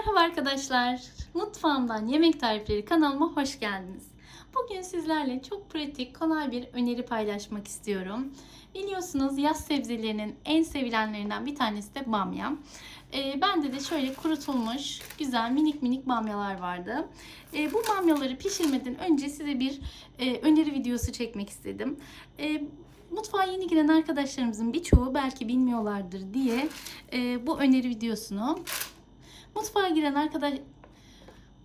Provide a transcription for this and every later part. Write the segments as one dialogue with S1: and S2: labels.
S1: Merhaba arkadaşlar. Mutfağımdan Yemek Tarifleri kanalıma hoş geldiniz. Bugün sizlerle çok pratik, kolay bir öneri paylaşmak istiyorum. Biliyorsunuz yaz sebzelerinin en sevilenlerinden bir tanesi de bamya. Ee, bende de şöyle kurutulmuş güzel minik minik bamyalar vardı. Ee, bu bamyaları pişirmeden önce size bir e, öneri videosu çekmek istedim. Ee, Mutfağa yeni giren arkadaşlarımızın birçoğu belki bilmiyorlardır diye e, bu öneri videosunu Mutfağa giren arkadaş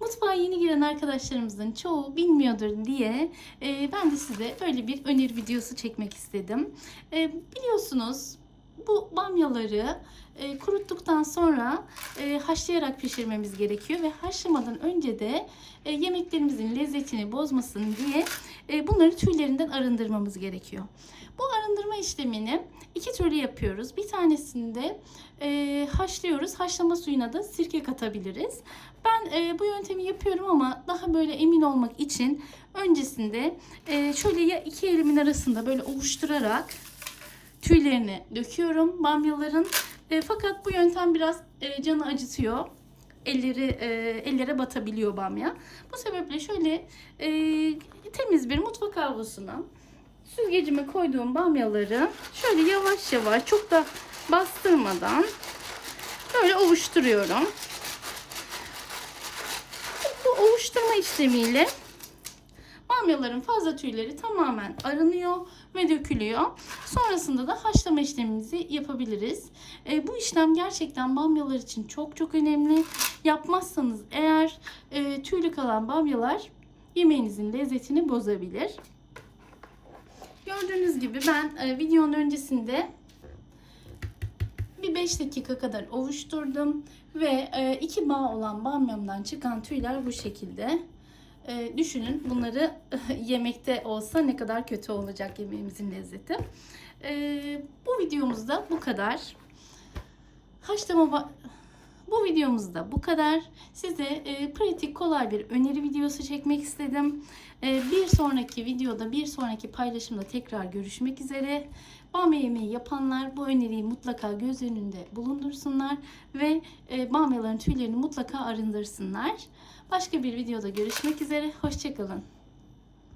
S1: Mutfağa yeni giren arkadaşlarımızın çoğu bilmiyordur diye e, ben de size böyle bir öneri videosu çekmek istedim. E, biliyorsunuz bu bamyaları e, kuruttuktan sonra e, haşlayarak pişirmemiz gerekiyor ve haşlamadan önce de e, yemeklerimizin lezzetini bozmasın diye e, bunları tüylerinden arındırmamız gerekiyor. Bu arındırma işlemini iki türlü yapıyoruz. Bir tanesinde e, haşlıyoruz. Haşlama suyuna da sirke katabiliriz. Ben e, bu yöntemi yapıyorum ama daha böyle emin olmak için öncesinde e, şöyle ya iki elimin arasında böyle ovuşturarak tüylerini döküyorum bamyaların. E, fakat bu yöntem biraz e, canı acıtıyor. Elleri e, ellere batabiliyor bamya. Bu sebeple şöyle e, temiz bir mutfak havlusuna süzgecime koyduğum bamyaları şöyle yavaş yavaş çok da bastırmadan böyle ovuşturuyorum. Bu ovuşturma işlemiyle bamyaların fazla tüyleri tamamen arınıyor ve dökülüyor. Sonrasında da haşlama işlemimizi yapabiliriz. E, bu işlem gerçekten bamyalar için çok çok önemli. Yapmazsanız eğer e, tüylü kalan bamyalar yemeğinizin lezzetini bozabilir. Gördüğünüz gibi ben e, videonun öncesinde bir 5 dakika kadar ovuşturdum ve e, iki bağ olan bamyamdan çıkan tüyler bu şekilde. E, düşünün bunları yemekte olsa ne kadar kötü olacak yemeğimizin lezzeti. E, bu videomuzda bu kadar. Haşlama bu videomuzda bu kadar. Size e, pratik kolay bir öneri videosu çekmek istedim. E, bir sonraki videoda, bir sonraki paylaşımda tekrar görüşmek üzere. Bamya yemeği yapanlar bu öneriyi mutlaka göz önünde bulundursunlar ve e, bamyaların tüylerini mutlaka arındırsınlar. Başka bir videoda görüşmek üzere. Hoşçakalın.